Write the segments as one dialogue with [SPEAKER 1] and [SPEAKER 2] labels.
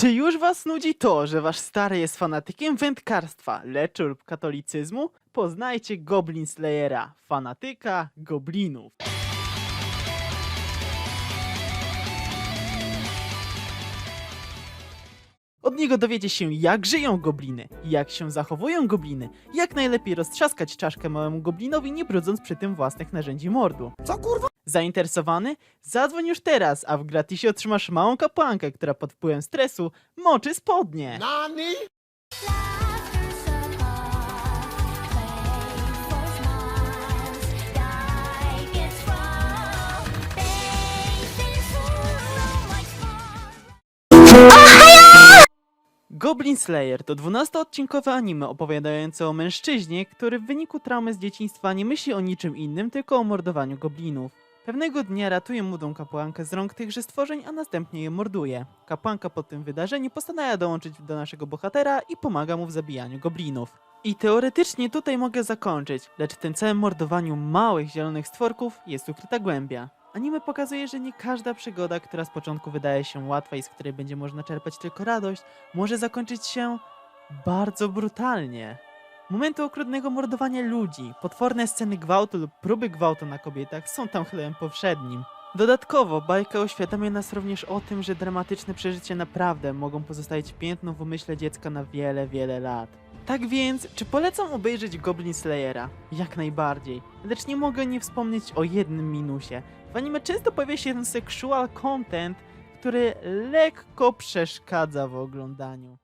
[SPEAKER 1] Czy już was nudzi to, że wasz stary jest fanatykiem wędkarstwa, leczu lub katolicyzmu? Poznajcie Goblin Slayera, fanatyka goblinów. Od niego dowiecie się, jak żyją gobliny, jak się zachowują gobliny, jak najlepiej roztrzaskać czaszkę małemu goblinowi, nie brudząc przy tym własnych narzędzi mordu.
[SPEAKER 2] Co kurwa?
[SPEAKER 1] Zainteresowany? Zadzwoń już teraz, a w gratisie otrzymasz małą kapłankę, która pod wpływem stresu moczy spodnie.
[SPEAKER 2] Nani?
[SPEAKER 1] Goblin Slayer to 12-odcinkowe anime opowiadające o mężczyźnie, który w wyniku traumy z dzieciństwa nie myśli o niczym innym, tylko o mordowaniu goblinów. Pewnego dnia ratuje młodą kapłankę z rąk tychże stworzeń, a następnie je morduje. Kapłanka po tym wydarzeniu postanawia dołączyć do naszego bohatera i pomaga mu w zabijaniu goblinów. I teoretycznie tutaj mogę zakończyć, lecz w tym całym mordowaniu małych zielonych stworków jest ukryta głębia. Anime pokazuje, że nie każda przygoda, która z początku wydaje się łatwa i z której będzie można czerpać tylko radość, może zakończyć się bardzo brutalnie. Momenty okrutnego mordowania ludzi, potworne sceny gwałtu lub próby gwałtu na kobietach są tam chlebem powszednim. Dodatkowo, bajka uświadamia nas również o tym, że dramatyczne przeżycia naprawdę mogą pozostawić piętno w umyśle dziecka na wiele, wiele lat. Tak więc, czy polecam obejrzeć Goblin Slayera? Jak najbardziej. Lecz nie mogę nie wspomnieć o jednym minusie. W anime często pojawia się sexual content, który lekko przeszkadza w oglądaniu.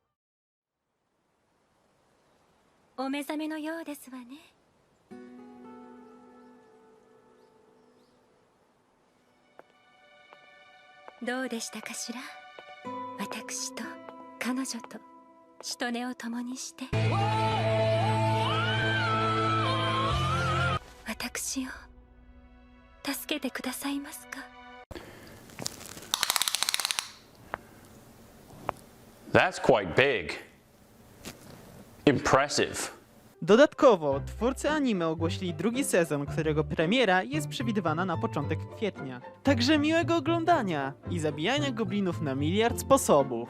[SPEAKER 3] お目覚めのようですわね。どうでしたかしら？私と彼女と。しとねを共にして。私を助けてくださいますか
[SPEAKER 4] ？That's quite big. Impressive.
[SPEAKER 1] Dodatkowo, twórcy anime ogłosili drugi sezon, którego premiera jest przewidywana na początek kwietnia. Także miłego oglądania i zabijania goblinów na miliard sposobów.